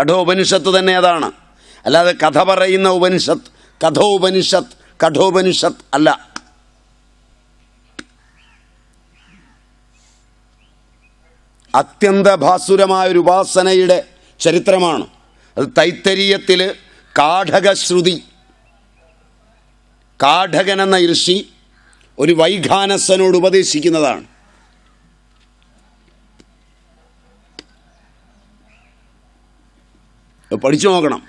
കഠോപനിഷത്ത് തന്നെ അതാണ്. അല്ലാതെ കഥ പറയുന്ന ഉപനിഷത്ത് കഥോപനിഷത്ത് കഠോപനിഷത്ത് അല്ല. അത്യന്ത ഭാസുരമായ ഒരു ഉപാസനയുടെ ചരിത്രമാണ്. അത് തൈത്തരീയത്തിൽ കാഠകശ്രുതി കാഠകൻ എന്ന ഋഷി ഒരു വൈഖാനസനോട് ഉപദേശിക്കുന്നതാണ്. പഠിച്ചു നോക്കണം.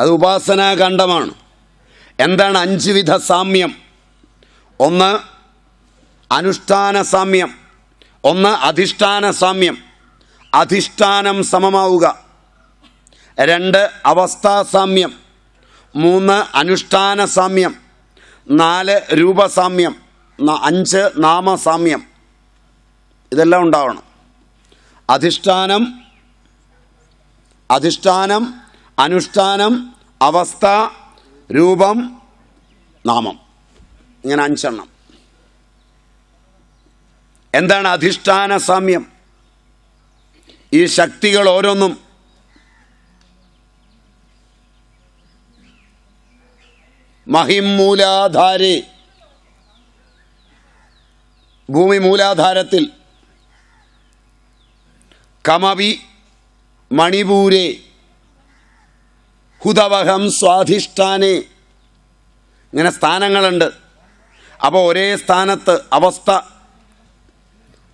അത് ഉപാസനാകാന്ഡമാണ് എന്താണ് അഞ്ച് വിധ സാമ്യം? ഒന്ന് അനുഷ്ഠാന സാമ്യം ഒന്ന് അധിഷ്ഠാന സാമ്യം. അധിഷ്ഠാനം സമമാവുക. രണ്ട് അവസ്ഥാസാമ്യം മൂന്ന് അനുഷ്ഠാന സാമ്യം നാല് രൂപസാമ്യം അഞ്ച് നാമസാമ്യം. ഇതെല്ലാം ഉണ്ടാവണം. അധിഷ്ഠാനം അധിഷ്ഠാനം അനുഷ്ഠാനം അവസ്ഥ രൂപം നാമം. ഇങ്ങനെ അഞ്ചെണ്ണം. എന്താണ് അധിഷ്ഠാന സാമ്യം? ഈ ശക്തികൾ ഓരോന്നും മഹിമൂലാധാരേ ഭൂമി മൂലാധാരത്തിൽ. കമവി മണിപൂരേ. ഹുതവഹം സ്വാധിഷ്ഠാനെ. ഇങ്ങനെ സ്ഥാനങ്ങളുണ്ട്. അപ്പോൾ ഒരേ സ്ഥാനത്ത് അവസ്ഥ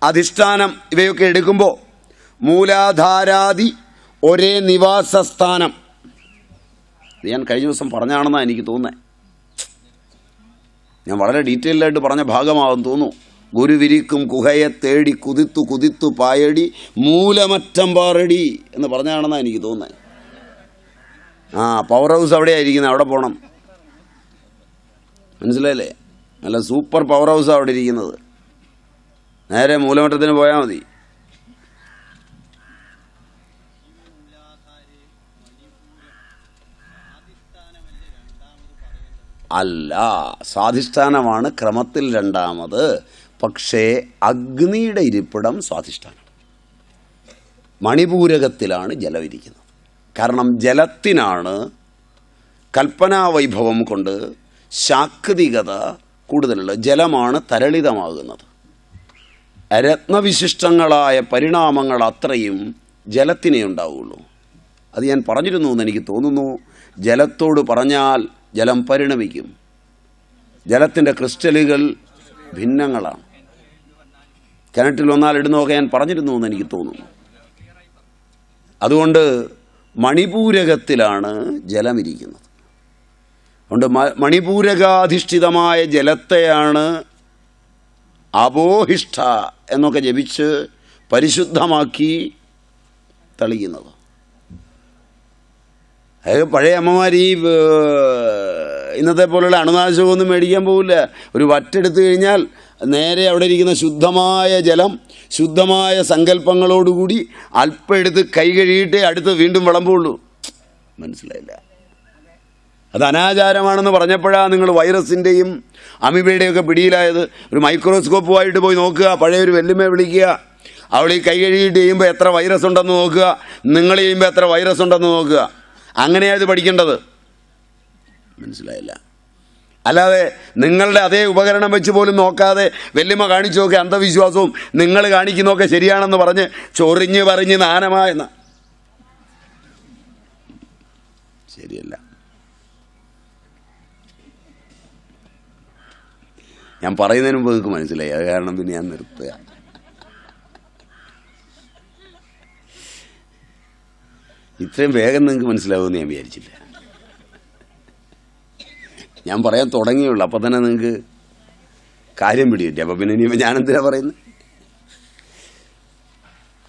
അധിഷ്ഠാനം ഇവയൊക്കെ എടുക്കുമ്പോൾ മൂലാധാരാദി ഒരേ നിവാസസ്ഥാനം സ്ഥാനം. ഞാൻ കഴിഞ്ഞ ദിവസം പറഞ്ഞാണെന്നാണ് എനിക്ക് തോന്നുന്നത്. ഞാൻ വളരെ ഡീറ്റെയിൽഡായിട്ട് പറഞ്ഞ ഭാഗമാകും തോന്നുന്നു. ഗുരുവിരിക്കും കുഹയെ തേടി കുതിത്തു കുതിത്തു പായടി മൂലമറ്റം പാറടി എന്ന് പറഞ്ഞാണെന്നാണ് എനിക്ക് തോന്നുന്നത് ആ പവർ ഹൗസ് അവിടെയായിരിക്കുന്നത് അവിടെ പോകണം മനസ്സിലായില്ലേ? നല്ല സൂപ്പർ പവർ ഹൗസ് അവിടെ ഇരിക്കുന്നത്. നേരെ മൂലമറ്റത്തിന് പോയാൽ മതി. അല്ല സ്വാധിഷ്ഠാനമാണ് ക്രമത്തിൽ രണ്ടാമത്. പക്ഷേ അഗ്നിയുടെ ഇരിപ്പിടം സ്വാധിഷ്ഠാനം. മണിപൂരകത്തിലാണ് ജലം ഇരിക്കുന്നത്. കാരണം ജലത്തിനാണ് കൽപ്പനാവൈഭവം കൊണ്ട് ശാക്തികത കൂടുതലുള്ളത് ജലമാണ് തരളിതമാകുന്നത്. രത്നവിശിഷ്ടങ്ങളായ പരിണാമങ്ങൾ അത്രയും ജലത്തിനേ ഉണ്ടാവുള്ളൂ. അത് ഞാൻ പറഞ്ഞിരുന്നു എന്ന് എനിക്ക് തോന്നുന്നു. ജലത്തോട് പറഞ്ഞാൽ ജലം പരിണമിക്കും. ജലത്തിന്റെ ക്രിസ്റ്റലുകൾ ഭിന്നങ്ങളാണ്. കിണറ്റിൽ വന്നാൽ ഇടുന്നതൊക്കെ ഞാൻ പറഞ്ഞിരുന്നു എന്ന് എനിക്ക് തോന്നുന്നു. അതുകൊണ്ട് മണിപൂരകത്തിലാണ് ജലമിരിക്കുന്നത്. അതുകൊണ്ട് മണിപൂരകാധിഷ്ഠിതമായ ജലത്തെയാണ് അപോഹിഷ്ഠ എന്നൊക്കെ ജപിച്ച് പരിശുദ്ധമാക്കി തെളിയുന്നത്. അത് പഴയ അമ്മമാർ ഈ ഇന്നത്തെ പോലുള്ള അണുനാശകമൊന്നും മേടിക്കാൻ പോകില്ല ഒരു വറ്റെടുത്തു കഴിഞ്ഞാൽ നേരെ അവിടെ ഇരിക്കുന്ന ശുദ്ധമായ ജലം ശുദ്ധമായ സങ്കല്പങ്ങളോടുകൂടി അല്പം എടുത്ത് കൈ കഴുകിയിട്ടേ അടുത്ത് വീണ്ടും വിളമ്പുള്ളൂ. മനസ്സിലായില്ല. അത് അനാചാരമാണെന്ന് പറഞ്ഞപ്പോഴാണ് നിങ്ങൾ വൈറസിന്റെയും അമിബയുടെയൊക്കെ പിടിയിലായത്. ഒരു മൈക്രോസ്കോപ്പുമായിട്ട് പോയി നോക്കുക പഴയ ഒരു വെല്ലുമ വിളിക്കുക. അവൾ ഈ കൈ കഴുകിയിട്ട് ചെയ്യുമ്പോൾ എത്ര വൈറസ് ഉണ്ടെന്ന് നോക്കുക. നിങ്ങൾ ചെയ്യുമ്പോൾ എത്ര വൈറസ് ഉണ്ടെന്ന് നോക്കുക. അങ്ങനെയാണ് ഇത് പഠിക്കേണ്ടത്. മനസ്സിലായില്ല. അല്ലാതെ നിങ്ങളുടെ അതേ ഉപകരണം വെച്ച് പോലും നോക്കാതെ വെല്ലുമ നോക്കി അന്ധവിശ്വാസവും നിങ്ങൾ കാണിക്കുന്നൊക്കെ ശരിയാണെന്ന് പറഞ്ഞ് ചൊറിഞ്ഞ് പറഞ്ഞ് നാനമായെന്ന ശരിയല്ല. ഞാൻ പറയുന്നതിന് മുമ്പ് നിങ്ങൾക്ക് മനസ്സിലായി. അത് കാരണം പിന്നെ ഞാൻ നിർത്തുക. ഇത്രയും വേഗം നിങ്ങൾക്ക് മനസ്സിലാവുമെന്ന് ഞാൻ വിചാരിച്ചില്ല. ഞാൻ പറയാൻ തുടങ്ങിയുള്ളൂ. അപ്പം തന്നെ നിങ്ങൾക്ക് കാര്യം പിടിയില്ല അപ്പം പിന്നെ ഇനിയിപ്പോൾ ഞാനെന്തിനാ പറയുന്നത്?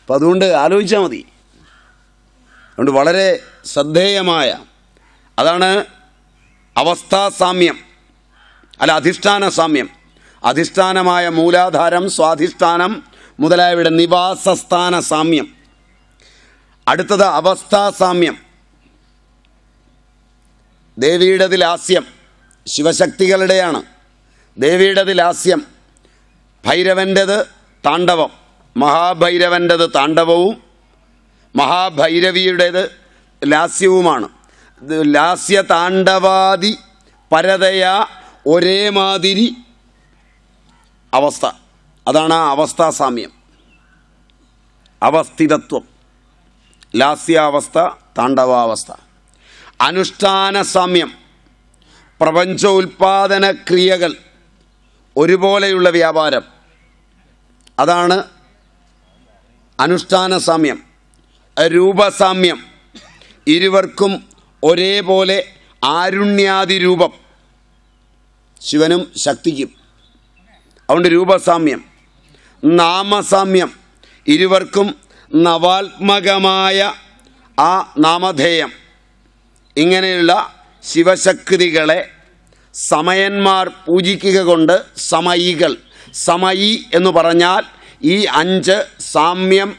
അപ്പം അതുകൊണ്ട് ആലോചിച്ചാൽ മതി. അതുകൊണ്ട് വളരെ ശ്രദ്ധേയമായ അതാണ് അവസ്ഥാസാമ്യം അല്ല അധിഷ്ഠാന സാമ്യം. അധിഷ്ഠാനമായ മൂലാധാരം സ്വാധിഷ്ഠാനം മുതലായവയുടെ നിവാസസ്ഥാന സാമ്യം. അടുത്തത് അവസ്ഥാസാമ്യം ദേവിയുടെ ലാസ്യം ശിവശക്തികളുടെയാണ്. ദേവിയുടേത് ലാസ്യം ഭൈരവന്റെത് താണ്ഡവം. മഹാഭൈരവന്റെത് താണ്ഡവവും മഹാഭൈരവിയുടേത് ലാസ്യവുമാണ്. ലാസ്യ താണ്ഡവാദി പരതയ ഒരേ മാതിരി അവസ്ഥ. അതാണ് ആ അവസ്ഥാസാമ്യം. അവസ്ഥിതത്വം. ലാസ്യാവസ്ഥ താണ്ഡവാവസ്ഥ. അനുഷ്ഠാന സാമ്യം പ്രപഞ്ചോൽപാദന ക്രിയകൾ ഒരുപോലെയുള്ള വ്യാപാരം. അതാണ് അനുഷ്ഠാന സാമ്യം രൂപസാമ്യം. ഇരുവർക്കും ഒരേപോലെ ആരുണ്യാതിരൂപം ശിവനും ശക്തിക്കും. അതുകൊണ്ട് രൂപസാമ്യം നാമസാമ്യം. ഇരുവർക്കും നവാത്മകമായ ആ നാമധേയം. ഇങ്ങനെയുള്ള ശിവശക്തികളെ സമയന്മാർ പൂജിക്കുക കൊണ്ട് സമയികൾ. സമയി എന്ന് പറഞ്ഞാൽ ഈ അഞ്ച് സാമ്യം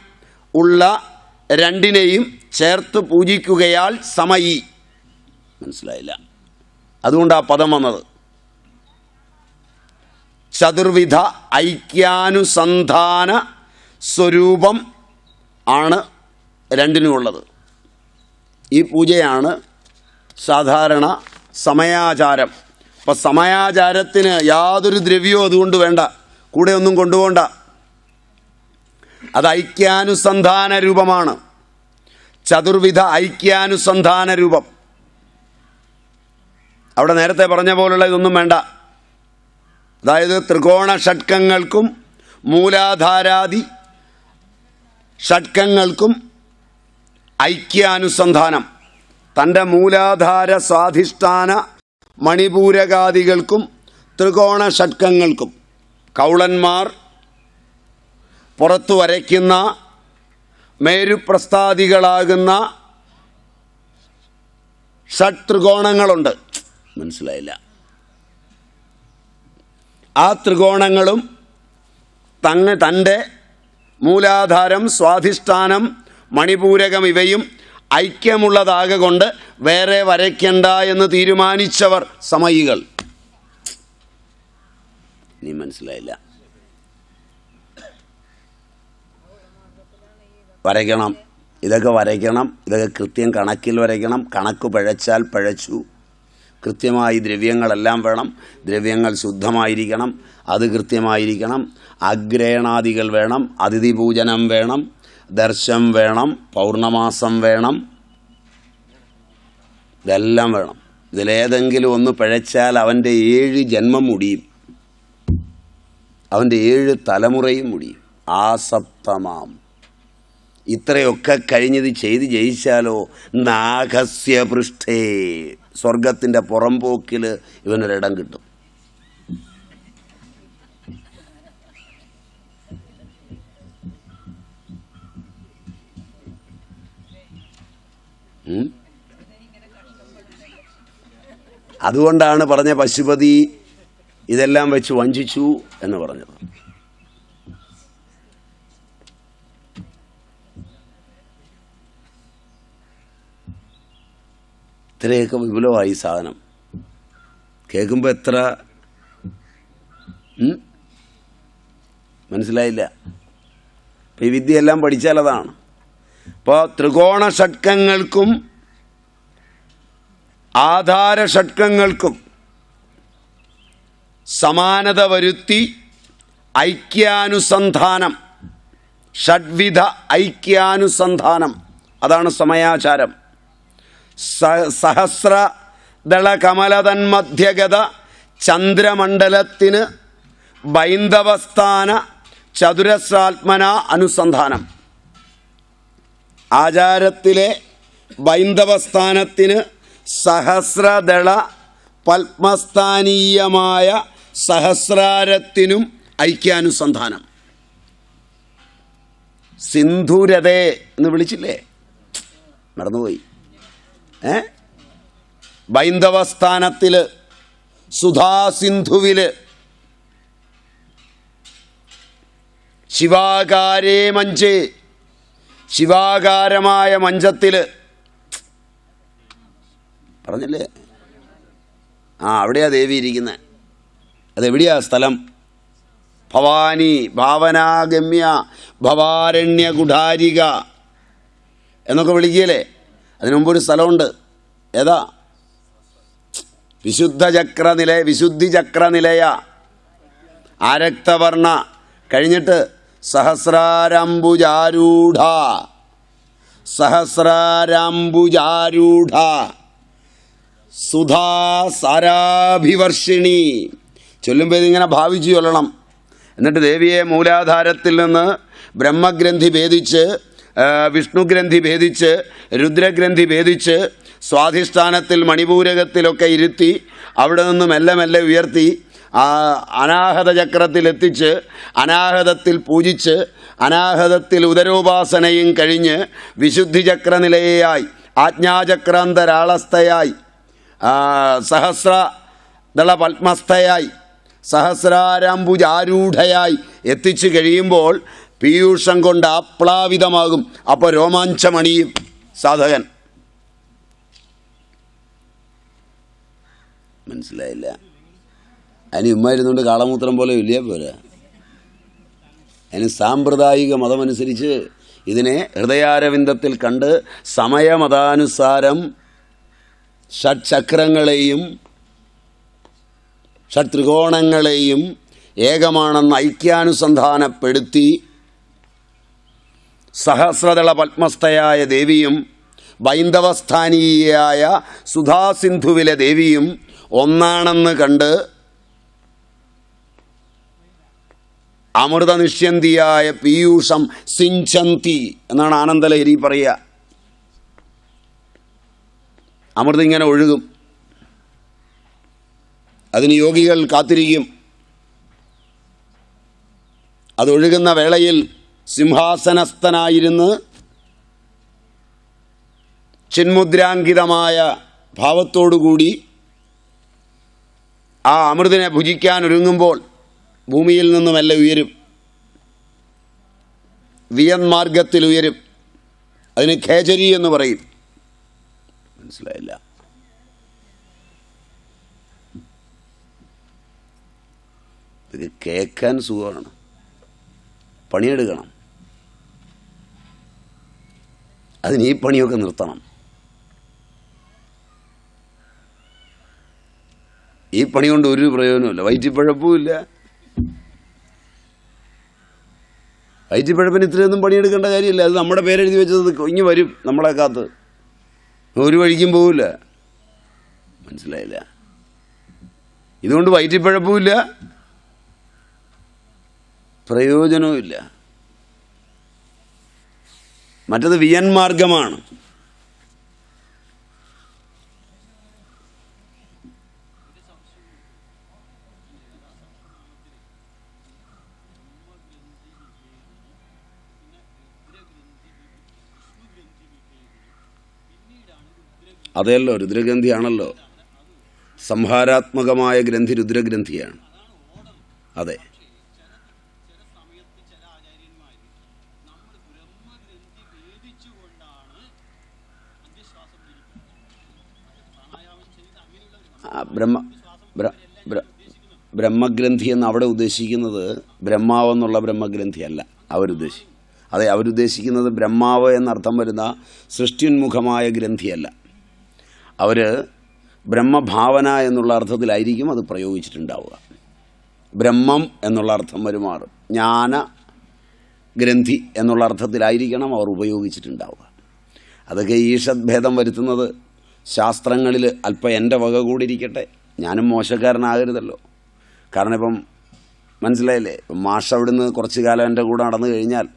ഉള്ള രണ്ടിനെയും ചേർത്ത് പൂജിക്കുകയാൽ സമയി. മനസ്സിലായില്ല. അതുകൊണ്ട് ആ പദം വന്നത്. ചതുർവിധ ഐക്യാനുസന്ധാന സ്വരൂപം ആണ് രണ്ടിനുമുള്ളത്. ഈ പൂജയാണ് സാധാരണ സമയാചാരം. അപ്പോൾ സമയാചാരത്തിന് യാതൊരു ദ്രവ്യവും അതുകൊണ്ട് വേണ്ട. കൂടെ ഒന്നും കൊണ്ടുപോകണ്ട അത് ഐക്യാനുസന്ധാന രൂപമാണ്. ചതുർവിധ ഐക്യാനുസന്ധാന രൂപം. അവിടെ നേരത്തെ പറഞ്ഞ പോലുള്ള ഇതൊന്നും വേണ്ട. അതായത് ത്രികോണ ഷഡ്കങ്ങൾക്കും മൂലാധാരാദി ഷഡ്കങ്ങൾക്കും ഐക്യാനുസന്ധാനം. തന്റെ മൂലാധാര സ്വാധിഷ്ഠാന മണിപൂരകാദികൾക്കും ത്രികോണ ഷഡ്കങ്ങൾക്കും കൗളന്മാർ പുറത്തു വരയ്ക്കുന്ന മേരുപ്രസ്ഥാദികളാകുന്ന ഷഡ് ത്രികോണങ്ങളുണ്ട് മനസ്സിലായില്ല. ആ ത്രികോണങ്ങളും തങ്ങ തന്റെ മൂലാധാരം സ്വാധിഷ്ഠാനം മണിപൂരകം ഇവയും ഐക്യമുള്ളതാകൊണ്ട് വേറെ വരയ്ക്കണ്ട എന്ന് തീരുമാനിച്ചവർ സമയികൾ. നീ മനസ്സിലായില്ല. വരയ്ക്കണം. ഇതൊക്കെ വരയ്ക്കണം. ഇതൊക്കെ കൃത്യം കണക്കിൽ വരയ്ക്കണം. കണക്ക് പിഴച്ചാൽ പിഴച്ചു. കൃത്യമായി ദ്രവ്യങ്ങളെല്ലാം വേണം. ദ്രവ്യങ്ങൾ ശുദ്ധമായിരിക്കണം. അത് കൃത്യമായിരിക്കണം. അഗ്രഹണാദികൾ വേണം. അതിഥി പൂജനം വേണം. ദർശം വേണം പൗർണമാസം വേണം ഇതെല്ലാം വേണം. ഇതിലേതെങ്കിലും ഒന്ന് പിഴച്ചാൽ അവന്റെ ഏഴ് ജന്മം മുടിയും. അവന്റെ ഏഴ് തലമുറയും മുടിയും. ആസപ്തമാം. ഇത്രയൊക്കെ കഴിഞ്ഞത് ചെയ്ത് ജയിച്ചാലോ? നാഗസ്യ പൃഷ്ഠേ സ്വർഗത്തിന്റെ പുറംപോക്കിൽ ഇവനൊരിടം കിട്ടും. അതുകൊണ്ടാണ് പറഞ്ഞ പശുപതി ഇതെല്ലാം വെച്ച് വഞ്ചിച്ചു എന്ന് പറഞ്ഞത്. ഇത്രയൊക്കെ വിപുലമായി സാധനം. കേൾക്കുമ്പോൾ എത്ര മനസ്സിലായില്ല. ഈ വിദ്യയെല്ലാം പഠിച്ചാൽ അതാണ് ഇപ്പോൾ ത്രികോണ ഷഡ്കങ്ങൾക്കും ആധാര ഷഡ്കങ്ങൾക്കും സമാനത വരുത്തി ഐക്യാനുസന്ധാനം ഷഡ്വിധ ഐക്യാനുസന്ധാനം അതാണ് സമയാചാരം. സ- സഹസ്രദള കമലതന്മധ്യഗത ചന്ദ്രമണ്ഡലത്തിന് ബൈന്ദവസ്ഥാന ചതുരസ്രാത്മന അനുസന്ധാനം. ആചാരത്തിലെ ബൈന്ദവസ്ഥാനത്തിന് സഹസ്രദള പത്മസ്ഥാനീയമായ സഹസ്രാരത്തിനും ഐക്യാനുസന്ധാനം. സിന്ധുരതേ എന്ന് വിളിച്ചില്ലേ? നടന്നുപോയി ഏ? ബൈന്ദവസ്ഥാനത്തിൽ സുധാസിന്ധുവിൽ ശിവാകാരേ മഞ്ചേ ശിവാകാരമായ മഞ്ചത്തിൽ പറഞ്ഞല്ലേ? ആ അവിടെയാ ദേവി ഇരിക്കുന്നത് അതെവിടെയാ സ്ഥലം? ഭവാനി ഭാവനാഗമ്യ ഭവാരണ്യ കുഠാരിക എന്നൊക്കെ വിളിക്കുകയല്ലേ? അതിനു മുമ്പ് ഒരു സ്ഥലമുണ്ട്. ഏതാ? വിശുദ്ധ ചക്രനില വിശുദ്ധി ചക്രനിലയ ആരക്തവർണ കഴിഞ്ഞിട്ട് സഹസ്രാരംബുജാരൂഢ സഹസ്രാരംബുജാരൂഢ സുധാ സാരാഭിവർഷിണി ചൊല്ലുമ്പോൾ ഇതിങ്ങനെ ഭാവിച്ചു ചൊല്ലണം. എന്നിട്ട് ദേവിയെ മൂലാധാരത്തിൽ നിന്ന് ബ്രഹ്മഗ്രന്ഥി ഭേദിച്ച് വിഷ്ണുഗ്രന്ഥി ഭേദിച്ച് രുദ്രഗ്രന്ഥി ഭേദിച്ച് സ്വാധിഷ്ഠാനത്തിൽ മണിപൂരകത്തിലൊക്കെ ഇരുത്തി അവിടെ നിന്ന് മെല്ലെ മെല്ലെ ഉയർത്തി ആ അനാഹത ചക്രത്തിൽ എത്തിച്ച് അനാഹതത്തിൽ പൂജിച്ച് അനാഹതത്തിൽ ഉദരോപാസനയും കഴിഞ്ഞ് വിശുദ്ധി ചക്രനിലയായി ആജ്ഞാചക്രാന്തരാളസ്ഥയായി സഹസ്ര ദള പത്മസ്ഥയായി സഹസ്രാരാംബുജാരൂഢയായി എത്തിച്ചു കഴിയുമ്പോൾ പീയൂഷം കൊണ്ട് ആപ്ലാവിതമാകും. അപ്പോൾ രോമാഞ്ചമണിയും സാധകൻ. മനസ്സിലായില്ല. അതിന് ഉമ്മായിരുന്നുകൊണ്ട് കാളമൂത്രം പോലെ ഇല്ലേ പോരാ? അതിന് സാമ്പ്രദായിക മതമനുസരിച്ച് ഇതിനെ ഹൃദയാരവിന്ദത്തിൽ കണ്ട് സമയമതാനുസാരം ഷഡ്ചക്രങ്ങളെയും ഷഡ്ത്രികോണങ്ങളെയും ഏകമാണെന്ന് ഐക്യാനുസന്ധാനപ്പെടുത്തി സഹസ്രദള പത്മസ്ഥയായ ദേവിയും ബൈന്ദവസ്ഥാനീയായ സുധാസിന്ധുവിലെ ദേവിയും ഒന്നാണെന്ന് കണ്ട് അമൃതനിഷ്യന്തിയായ പീയൂഷം സിഞ്ചന്തി എന്നാണ് ആനന്ദലഹരി പറയുക. അമൃത ഇങ്ങനെ ഒഴുകും. അതിന് യോഗികൾ കാത്തിരിക്കും. അതൊഴുകുന്ന വേളയിൽ സിംഹാസനസ്ഥനായിരുന്ന് ചിന്മുദ്രാങ്കിതമായ ഭാവത്തോടുകൂടി ആ അമൃതിനെ ഭുജിക്കാൻ ഒരുങ്ങുമ്പോൾ ഭൂമിയിൽ നിന്നുമല്ല ഉയരും. വിയന്മാർഗത്തിൽ ഉയരും. അതിന് ഖേചരി എന്ന് പറയും. മനസ്സിലായില്ല. ഇത് കേൾക്കാൻ സുഖമാണ്. പണിയെടുക്കണം. അതിന് ഈ പണിയൊക്കെ നിർത്തണം. ഈ പണി കൊണ്ട് ഒരു പ്രയോജനമില്ല വയറ്റിപ്പഴപ്പുമില്ല വയറ്റിപ്പഴപ്പിന് ഇത്രയൊന്നും പണിയെടുക്കേണ്ട കാര്യമില്ല. അത് നമ്മുടെ പേരെഴുതി വെച്ചത് ഇങ്ങ് വരും നമ്മളെ കാത്ത്. ഒരു വഴിക്കും പോവില്ല. മനസ്സിലായില്ല? ഇതുകൊണ്ട് വയറ്റിപ്പഴപ്പുമില്ല പ്രയോജനവുമില്ല. മറ്റത് വിയന്മാർഗമാണ് അതെയല്ലോ രുദ്രഗ്രന്ഥിയാണല്ലോ. സംഹാരാത്മകമായ ഗ്രന്ഥി രുദ്രഗ്രന്ഥിയാണ്. അതെ. ബ്രഹ്മ ബ്ര- ബ്ര- ബ്രഹ്മഗ്രന്ഥി എന്ന് അവിടെ ഉദ്ദേശിക്കുന്നത് ബ്രഹ്മാവ് എന്നുള്ള ബ്രഹ്മഗ്രന്ഥിയല്ല അവരുദ്ദേശിക്കും അതെ അവരുദ്ദേശിക്കുന്നത് ബ്രഹ്മാവ് എന്നർത്ഥം വരുന്ന സൃഷ്ടിയുന്മുഖമായ ഗ്രന്ഥിയല്ല. അവർ ബ്രഹ്മഭാവന എന്നുള്ള അർത്ഥത്തിലായിരിക്കും അത് പ്രയോഗിച്ചിട്ടുണ്ടാവുക. ബ്രഹ്മം എന്നുള്ള അർത്ഥം വരുമാറും ജ്ഞാന ഗ്രന്ഥി എന്നുള്ള അർത്ഥത്തിലായിരിക്കണം അവർ ഉപയോഗിച്ചിട്ടുണ്ടാവുക. അതൊക്കെ ഈഷദ്ഭേദം വരുത്തുന്നത്. ശാസ്ത്രങ്ങളിൽ അല്പം എന്റെ വക കൂടിയിരിക്കട്ടെ. ഞാനും മോശക്കാരനാകരുതല്ലോ. കാരണം ഇപ്പം മനസ്സിലായില്ലേ? മാഷ് അവിടുന്ന് കുറച്ച് കാലം എന്റെ കൂടെ നടന്നു കഴിഞ്ഞാൽ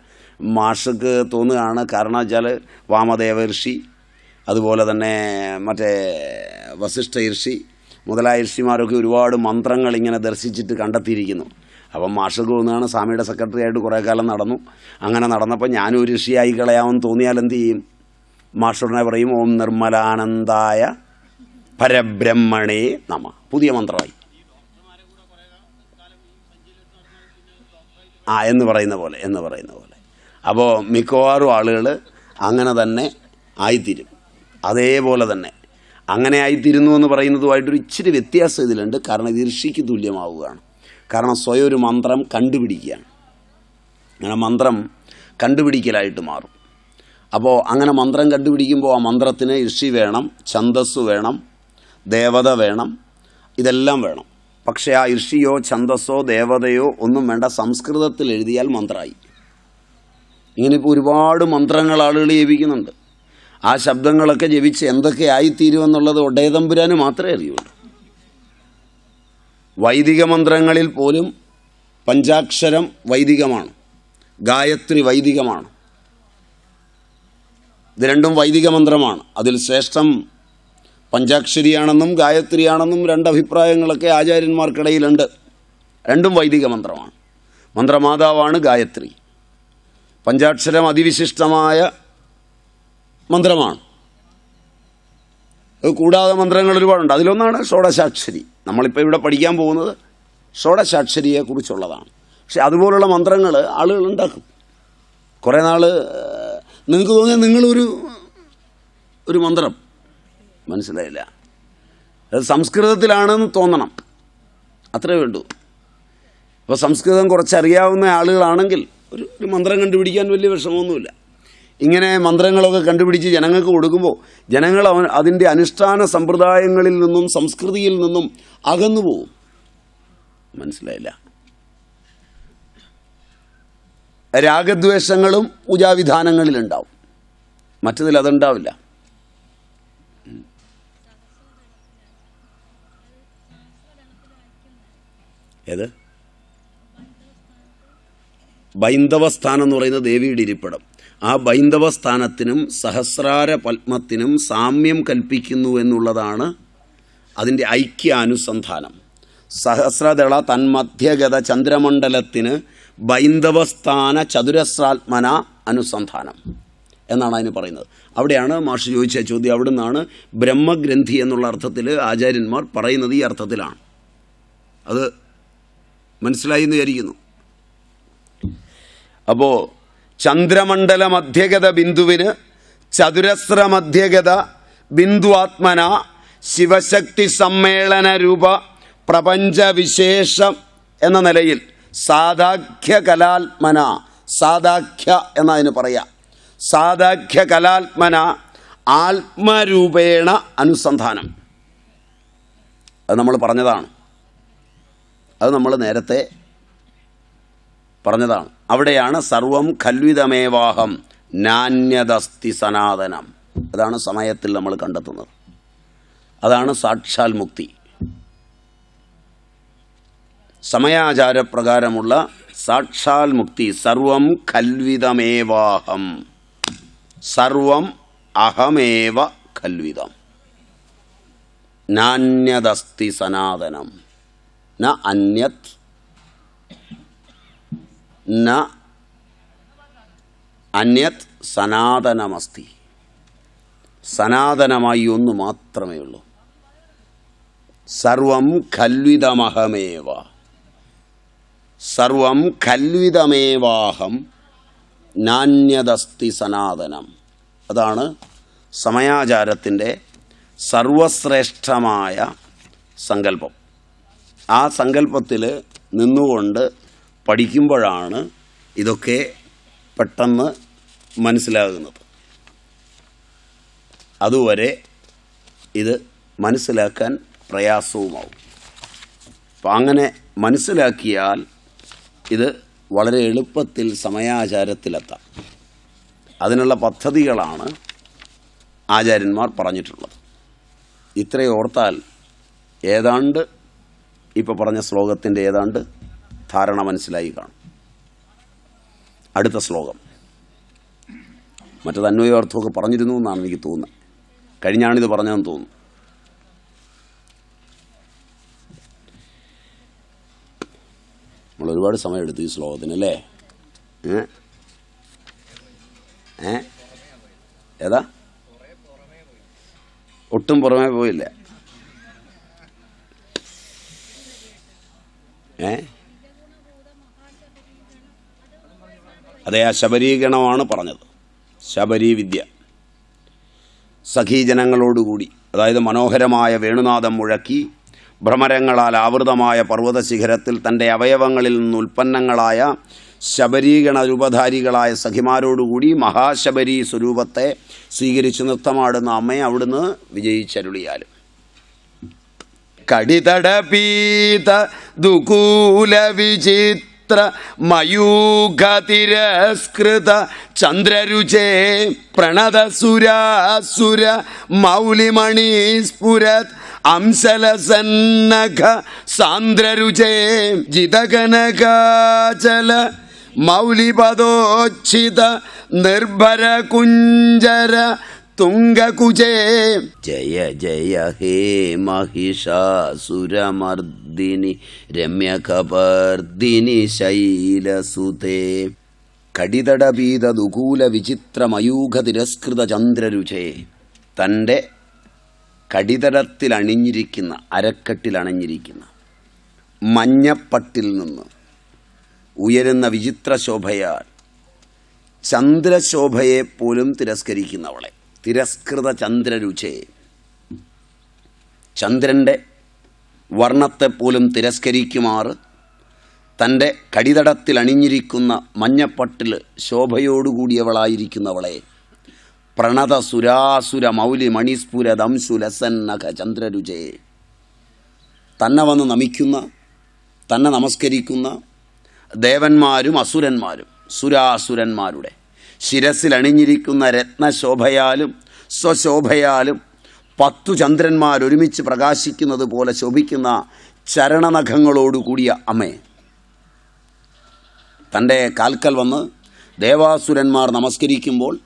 മാഷക്ക് തോന്നുകയാണ് കാരണം വെച്ചാൽ വാമദേവ ഋഷി അതുപോലെ തന്നെ മറ്റേ വസിഷ്ഠ ഋഷി മുതലായ ഋഷിമാരൊക്കെ ഒരുപാട് മന്ത്രങ്ങൾ ഇങ്ങനെ ദർശിച്ചിട്ട് കണ്ടെത്തിയിരിക്കുന്നു. അപ്പം മാർഷൽ തോന്നുകയാണ് സ്വാമിയുടെ സെക്രട്ടറി ആയിട്ട് കുറേ കാലം നടന്നു. അങ്ങനെ നടന്നപ്പോൾ ഞാനും ഒരു ഋഷിയായി കളയാമെന്ന് തോന്നിയാൽ എന്ത് ചെയ്യും? മാഷുടനെ പറയും ഓം നിർമ്മലാനന്ദായ പരബ്രഹ്മണേ നമ. പുതിയ മന്ത്രമായി. ആ എന്ന് പറയുന്ന പോലെ എന്ന് പറയുന്ന പോലെ. അപ്പോൾ മിക്കവാറും ആളുകൾ അങ്ങനെ തന്നെ ആയിത്തീരും. അതേപോലെ തന്നെ. അങ്ങനെ ആയിത്തീരുന്നു എന്ന് പറയുന്നതുമായിട്ടൊരു ഇച്ചിരി വ്യത്യാസം ഇതിലുണ്ട്. കാരണം ഇത് ഋഷിക്ക് തുല്യമാവുകയാണ്. കാരണം സ്വയം ഒരു മന്ത്രം കണ്ടുപിടിക്കുകയാണ്. അങ്ങനെ മന്ത്രം കണ്ടുപിടിക്കലായിട്ട് മാറും. അപ്പോൾ അങ്ങനെ മന്ത്രം കണ്ടുപിടിക്കുമ്പോൾ ആ മന്ത്രത്തിന് ഋഷി വേണം ഛന്തസ് വേണം ദേവത വേണം ഇതെല്ലാം വേണം. പക്ഷേ ആ ഋഷിയോ ഛന്തസ്സോ ദേവതയോ ഒന്നും വേണ്ട. സംസ്കൃതത്തിൽ എഴുതിയാൽ മന്ത്രമായി ഇങ്ങനെ ഇപ്പോൾ ഒരുപാട് മന്ത്രങ്ങൾ ആളുകൾ ജപിക്കുന്നുണ്ട് ആ ശബ്ദങ്ങളൊക്കെ ജപിച്ച് എന്തൊക്കെ ആയിത്തീരുമെന്നുള്ളത് ഒടയതമ്പുരാന് മാത്രമേ അറിയുള്ളൂ. വൈദിക മന്ത്രങ്ങളിൽ പോലും പഞ്ചാക്ഷരം വൈദികമാണ്. ഗായത്രി വൈദികമാണ്. ഇത് രണ്ടും വൈദിക മന്ത്രമാണ്. അതിൽ ശ്രേഷ്ഠം പഞ്ചാക്ഷരിയാണെന്നും ഗായത്രിയാണെന്നും രണ്ട് അഭിപ്രായങ്ങളൊക്കെ ആചാര്യന്മാർക്കിടയിലുണ്ട്. രണ്ടും വൈദിക മന്ത്രമാണ്. മന്ത്രമാതാവാണ് ഗായത്രി. പഞ്ചാക്ഷരം അതിവിശിഷ്ടമായ മന്ത്രമാണ്. അത് കൂടാതെ മന്ത്രങ്ങൾ ഒരുപാടുണ്ട്. അതിലൊന്നാണ് ഷോഡശാക്ഷരി. നമ്മളിപ്പോൾ ഇവിടെ പഠിക്കാൻ പോകുന്നത് ഷോഡശാക്ഷരിയെക്കുറിച്ചുള്ളതാണ്. പക്ഷെ അതുപോലുള്ള മന്ത്രങ്ങൾ ആളുകൾ ഉണ്ടാക്കും. കുറേ നാൾ നിങ്ങൾക്ക് തോന്നിയ നിങ്ങളൊരു ഒരു മന്ത്രം. മനസ്സിലായില്ല. അത് സംസ്കൃതത്തിലാണെന്ന് തോന്നണം. അത്രേ വേണ്ടൂ അപ്പോൾ സംസ്കൃതം കുറച്ചറിയാവുന്ന ആളുകളാണെങ്കിൽ ഒരു ഒരു മന്ത്രം കണ്ടുപിടിക്കാൻ വലിയ വിഷമമൊന്നുമില്ല. ഇങ്ങനെ മന്ത്രങ്ങളൊക്കെ കണ്ടുപിടിച്ച് ജനങ്ങൾക്ക് കൊടുക്കുമ്പോൾ ജനങ്ങൾ അവൻ അതിന്റെ അനുഷ്ഠാന സമ്പ്രദായങ്ങളിൽ നിന്നും സംസ്കൃതിയിൽ നിന്നും അകന്നു പോവും. മനസ്സിലായില്ല? രാഗദ്വേഷങ്ങളും പൂജാവിധാനങ്ങളിലുണ്ടാവും. മറ്റതിൽ അതുണ്ടാവില്ല. ഏത്? ബൈന്ദവ സ്ഥാനം എന്ന് പറയുന്ന ദേവിയുടെ ഇരിപ്പിടം. ആ ബൈന്ദവ സ്ഥാനത്തിനും സഹസ്രാര പത്മത്തിനും സാമ്യം കൽപ്പിക്കുന്നു എന്നുള്ളതാണ് അതിന്റെ ഐക്യാനുസന്ധാനം. സഹസ്രദള തന്മധ്യഗത ചന്ദ്രമണ്ഡലത്തിന് ബൈന്ദവസ്ഥാന ചതുരസ്രാത്മന അനുസന്ധാനം എന്നാണ് അതിന് പറയുന്നത്. അവിടെയാണ് മാഷ് ചോദിച്ച ചോദ്യം. അവിടെ നിന്നാണ് ബ്രഹ്മഗ്രന്ഥി എന്നുള്ള അർത്ഥത്തിൽ ആചാര്യന്മാർ പറയുന്നത് ഈ അർത്ഥത്തിലാണ്. അത് മനസ്സിലായി എന്ന് വിചാരിക്കുന്നു. അപ്പോൾ ചന്ദ്രമണ്ഡല മധ്യഗത ബിന്ദുവിന് ചതുരസ്ര മധ്യഗത ബിന്ദു ആത്മന ശിവശക്തി സമ്മേളന രൂപ പ്രപഞ്ചവിശേഷം എന്ന നിലയിൽ സാധാഖ്യ കലാത്മന സാധാഖ്യ എന്നതിന് പറയാം. സാധാഖ്യ കലാത്മന ആത്മരൂപേണ അനുസന്ധാനം. അത് നമ്മൾ പറഞ്ഞതാണ്. അത് നമ്മൾ നേരത്തെ പറഞ്ഞതാണ്. അവിടെയാണ് സർവം ഖൽവിതമേവാഹം നാന്യതസ്തി സനാതനം. അതാണ് സമയത്തിൽ നമ്മൾ കണ്ടെത്തുന്നത്. അതാണ് സാക്ഷാൽ മുക്തി. സമയാചാരപ്രകാരമുള്ള സാക്ഷാൽ മുക്തി സർവം ഖൽവിതമേവാഹം. സർവം അഹമേവ ഖൽവിതം. നാന്യതസ്തി സനാതനം. ന അന്യത് ന അന്യത് സനാതനമസ്തി. സനാതനമായി ഒന്ന് മാത്രമേ ഉള്ളൂ. സർവം ഖൽവിതമഹമേവ. സർവം ഖൽവിതമേവാഹം നാന്യതസ്തി സനാതനം. അതാണ് സമയാചാരത്തിന്റെ സർവശ്രേഷ്ഠമായ സങ്കല്പം. ആ സങ്കല്പത്തിൽ നിന്നുകൊണ്ട് പഠിക്കുമ്പോഴാണ് ഇതൊക്കെ പെട്ടെന്ന് മനസ്സിലാകുന്നത്. അതുവരെ ഇത് മനസ്സിലാക്കാൻ പ്രയാസവുമാവും. അപ്പം അങ്ങനെ മനസ്സിലാക്കിയാൽ ഇത് വളരെ എളുപ്പത്തിൽ സമയാചാരത്തിലെത്താം. അതിനുള്ള പദ്ധതികളാണ് ആചാര്യന്മാർ പറഞ്ഞിട്ടുള്ളത്. ഇത്രയോർത്താൽ ഏതാണ്ട് ഇപ്പോൾ പറഞ്ഞ ശ്ലോകത്തിന്റെ ഏതാണ്ട് ധാരണ മനസ്സിലായി കാണും. അടുത്ത ശ്ലോകം. മറ്റത് അന്വയാർത്ഥമൊക്കെ പറഞ്ഞിരുന്നു എന്നാണ് എനിക്ക് തോന്നുന്നത്. കഴിഞ്ഞാണിത് പറഞ്ഞതെന്ന് തോന്നുന്നു. നമ്മൾ ഒരുപാട് സമയം എടുത്തു ഈ ശ്ലോകത്തിന് അല്ലേ? ഏ? ഏതാ? ഒട്ടും പുറമേ പോയില്ല. ഏ? അതെ ആ ശബരീകരണമാണ് പറഞ്ഞത്. ശബരീവിദ്യ. സഖീജനങ്ങളോടുകൂടി അതായത് മനോഹരമായ വേണുനാഥം മുഴക്കി ഭ്രമരങ്ങളാൽ ആവൃതമായ പർവത ശിഖരത്തിൽ തന്റെ അവയവങ്ങളിൽ നിന്ന് ഉൽപ്പന്നങ്ങളായ ശബരീഗണ രൂപധാരികളായ സഖിമാരോടുകൂടി മഹാശബരി സ്വരൂപത്തെ സ്വീകരിച്ച് നൃത്തമാടുന്ന അമ്മയെ അവിടുന്ന് വിജയിച്ചരുളിയാലും. കടിതടപീത ദുകൂല വിചിത്ര മയൂഖ തിരസ്കൃത ചന്ദ്രരുചേ പ്രണതസുരാസുര മൗലിമണി സ്ഫുരത് അംസലസന്നഖ സാന്ദ്രരുചേ ജിതകനകാചല മൗലിപദോച്ഛിത നിർഭര കുഞ്ചര തുംഗകുജേ ജയ ജയ ഹേ മഹിഷാസുരമർദിനി രമ്യകപർദിനി ശൈലസുതേ കടിതടപീത ദുകൂല വിചിത്രമയൂഖ തിരസ്കൃത ചന്ദ്രരുചേ തന്റെ കടിതടത്തിൽ അണിഞ്ഞിരിക്കുന്ന അരക്കെട്ടിൽ അണിഞ്ഞിരിക്കുന്ന മഞ്ഞപ്പട്ടിൽ നിന്ന് ഉയരുന്ന വിചിത്ര ശോഭയാൽ ചന്ദ്രശോഭയെ പോലും തിരസ്കരിക്കുന്നവളെ. തിരസ്കൃത ചന്ദ്രരുചേ. ചന്ദ്രന്റെ വർണത്തെപ്പോലും തിരസ്കരിക്കുമാറ് തന്റെ കടിതടത്തിൽ അണിഞ്ഞിരിക്കുന്ന മഞ്ഞപ്പട്ടിൽ ശോഭയോടുകൂടിയവളായിരിക്കുന്നവളെ. പ്രണത സുരാസുര മൗലി മണിസ്ഫുര ദംശുലസന്നഖ ചന്ദ്രരുചേ. തന്നെ വന്ന് നമിക്കുന്ന തന്നെ നമസ്കരിക്കുന്ന ദേവന്മാരും അസുരന്മാരും സുരാസുരന്മാരുടെ. ശിരസിൽ അണിഞ്ഞിരിക്കുന്ന രത്നശോഭയാലും സ്വശോഭയാലും പത്തു ചന്ദ്രന്മാരൊരുമിച്ച് പ്രകാശിക്കുന്നത് പോലെ ശോഭിക്കുന്ന ചരണനഖങ്ങളോടുകൂടിയ അമ്മേ. തന്റെ കാൽക്കൽ വന്ന് ദേവാസുരന്മാർ നമസ്കരിക്കുമ്പോൾ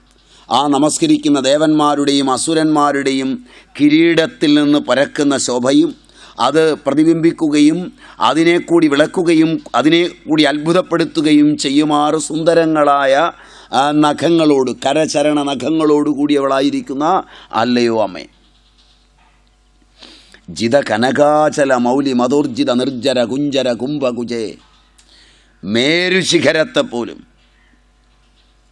ആ നമസ്കരിക്കുന്ന ദേവന്മാരുടെയും അസുരന്മാരുടെയും കിരീടത്തിൽ നിന്ന് പരക്കുന്ന ശോഭയും അത് പ്രതിബിംബിക്കുകയും അതിനെ കൂടി വിളക്കുകയും അതിനെ കൂടി അത്ഭുതപ്പെടുത്തുകയും ചെയ്യുമാറ് സുന്ദരങ്ങളായ നഖങ്ങളോട് കരചരണ നഖങ്ങളോട് കൂടിയവളായിരിക്കുന്ന അല്ലയോ അമ്മേ. ജിത കനകാചല മൗലി മധുർജിത നിർജര കുഞ്ചര കുംഭകുജേ. മേരുശിഖരത്തെ പോലും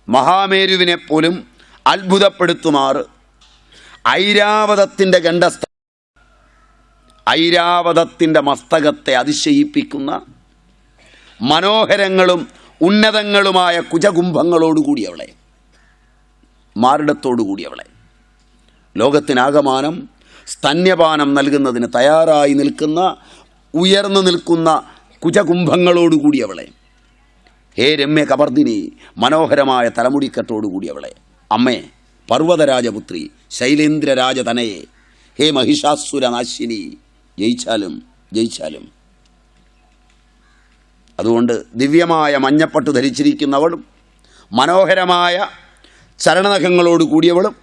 മഹാമേരുവിനെ പോലും അത്ഭുതപ്പെടുത്തുമാറ്. ഐരാവതത്തിന്റെ ഗണ്ഡസ്ഥ ഐരാവതത്തിന്റെ മസ്തകത്തെ അതിശയിപ്പിക്കുന്ന മനോഹരങ്ങളും ഉന്നതങ്ങളുമായ കുജകുംഭങ്ങളോടുകൂടി അവളെ കുജകുംഭങ്ങളോടുകൂടിയവളെ മാറിടത്തോടുകൂടിയവളെ. ലോകത്തിനാകമാനം സ്തന്യപാനം നൽകുന്നതിന് തയ്യാറായി നിൽക്കുന്ന ഉയർന്നു നിൽക്കുന്ന കുജകുംഭങ്ങളോടുകൂടി അവളെ ഹേ രമ്യ കബർദിനി മനോഹരമായ തലമുടിക്കട്ടോടുകൂടിയവളെ. അമ്മേ പർവതരാജപുത്രി ശൈലേന്ദ്രരാജതനയെ. ഹേ മഹിഷാസുരനാശിനി. ജയിച്ചാലും ജയിച്ചാലും. അതുകൊണ്ട് ദിവ്യമായ മഞ്ഞപ്പട്ട് ധരിച്ചിരിക്കുന്നവളും മനോഹരമായ ചരണനഖങ്ങളോട് കൂടിയവളും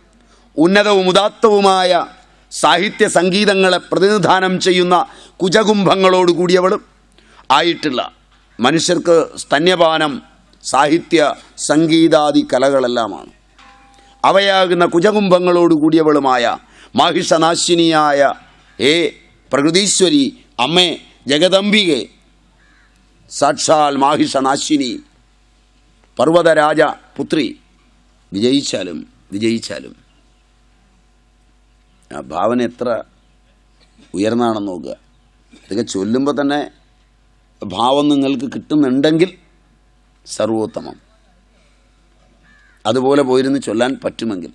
ഉന്നതവും ഉദാത്തവുമായ സാഹിത്യ സംഗീതങ്ങളെ പ്രതിനിധാനം ചെയ്യുന്ന കുജകുംഭങ്ങളോട് കൂടിയവളും ആയിട്ടുള്ള മനുഷ്യർക്ക് സ്തന്യപാനം സാഹിത്യ സംഗീതാദി കലകളെല്ലാമാണ്. അവയാകുന്ന കുജകുംഭങ്ങളോട് കൂടിയവളുമായ മാഹിഷനാശിനിയായ ഏ പ്രകൃതീശ്വരി അമ്മേ ജഗദംബികെ സാക്ഷാൽ മാഹിഷനാശിനി പർവതരാജ പുത്രി. വിജയിച്ചാലും വിജയിച്ചാലും. ആ ഭാവന എത്ര ഉയർന്നാണെന്ന് നോക്കുക. ഇതൊക്കെ ചൊല്ലുമ്പോൾ തന്നെ ഭാവം നിങ്ങൾക്ക് കിട്ടുന്നുണ്ടെങ്കിൽ സർവോത്തമം. അതുപോലെ പോയിരുന്ന് ചൊല്ലാൻ പറ്റുമെങ്കിൽ.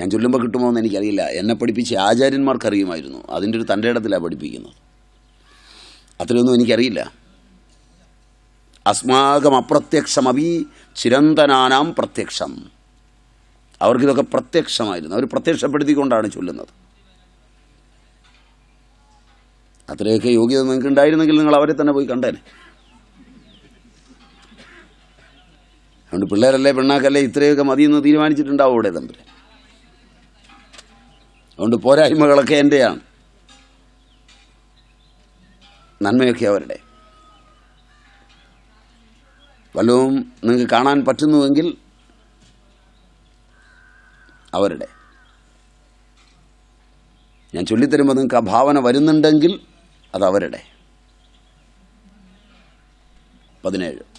ഞാൻ ചൊല്ലുമ്പോൾ കിട്ടുമോ എന്ന് എനിക്കറിയില്ല. എന്നെ പഠിപ്പിച്ച ആചാര്യന്മാർക്കറിയുമായിരുന്നു. അതിന്റെ ഒരു തന്റെ ഇടത്തിലാണ് പഠിപ്പിക്കുന്നത്. അത്രയൊന്നും എനിക്കറിയില്ല. അസ്മാകം അപ്രത്യക്ഷമവി ചിരന്തനാനാം പ്രത്യക്ഷം. അവർക്കിതൊക്കെ പ്രത്യക്ഷമായിരുന്നു. അവർ പ്രത്യക്ഷപ്പെടുത്തിക്കൊണ്ടാണ് ചൊല്ലുന്നത്. അത്രയൊക്കെ യോഗ്യത നിങ്ങൾക്ക് ഉണ്ടായിരുന്നെങ്കിൽ നിങ്ങൾ അവരെ തന്നെ പോയി കണ്ടേനെ. അതുകൊണ്ട് പിള്ളേരല്ലേ പെണ്ണാക്കല്ലേ ഇത്രയൊക്കെ മതിയെന്ന് തീരുമാനിച്ചിട്ടുണ്ടാവും ഇവിടെ തമ്മിൽ അതുകൊണ്ട് പോരായ്മകളൊക്കെ എന്റെയാണ് നന്മയൊക്കെ അവരുടെ. വല്ലതും നിങ്ങൾക്ക് കാണാൻ പറ്റുന്നുവെങ്കിൽ അവരുടെ. ഞാൻ ചൊല്ലിത്തരുമ്പോൾ നിങ്ങൾക്ക് ആ ഭാവന വരുന്നുണ്ടെങ്കിൽ അത് അവരുടെ. പതിനേഴ്.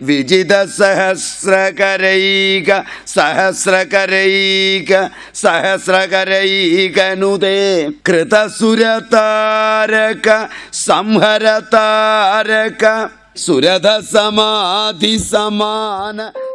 വിജിത സഹസ്രകരൈക സഹസ്രകരൈക സഹസ്രകരൈകനുദേ കൃതസുരതാരക സംഹരതാരക സുരഥ സമാധി സമാന സമ